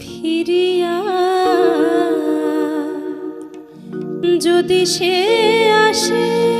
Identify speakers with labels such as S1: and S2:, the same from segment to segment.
S1: ফিরিয়া যদি সে আসে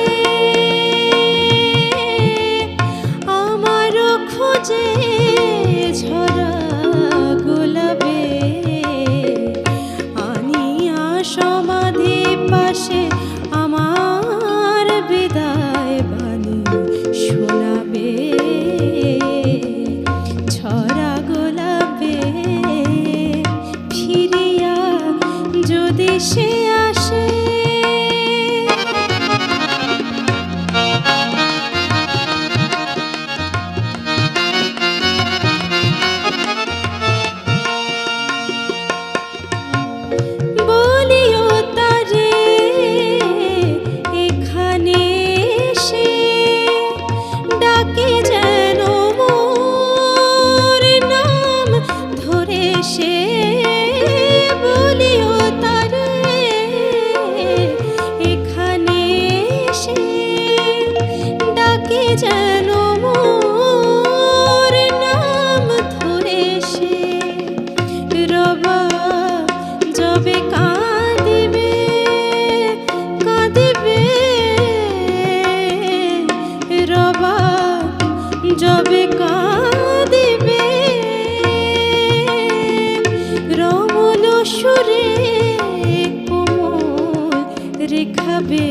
S1: যাবে?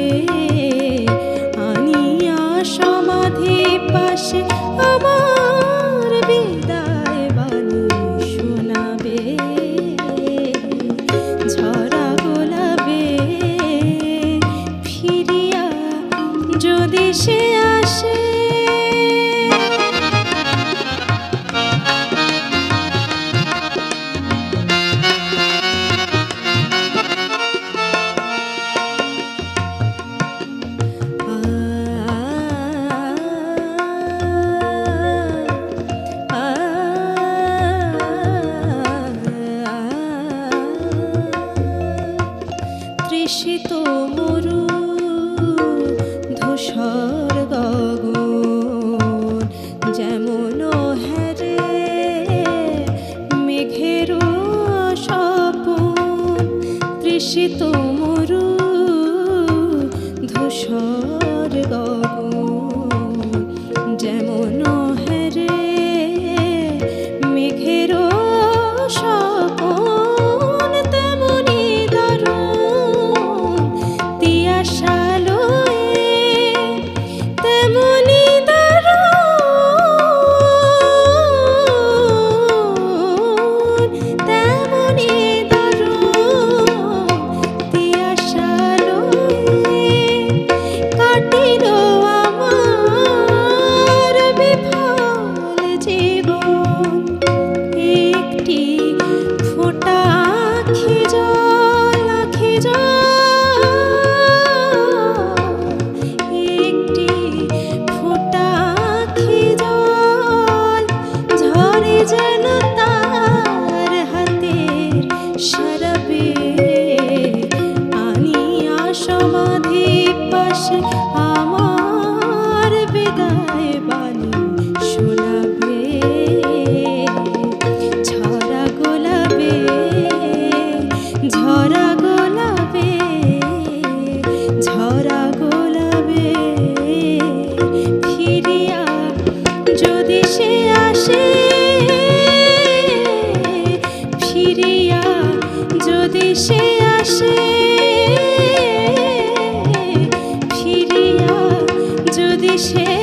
S1: আনিয়া সমাধি পাশে আমার বিদায় বাণী শোনাবে। ঝরা গোলাবে ফিরিয়া যদি সে আসে দেশে যেন 谢谢。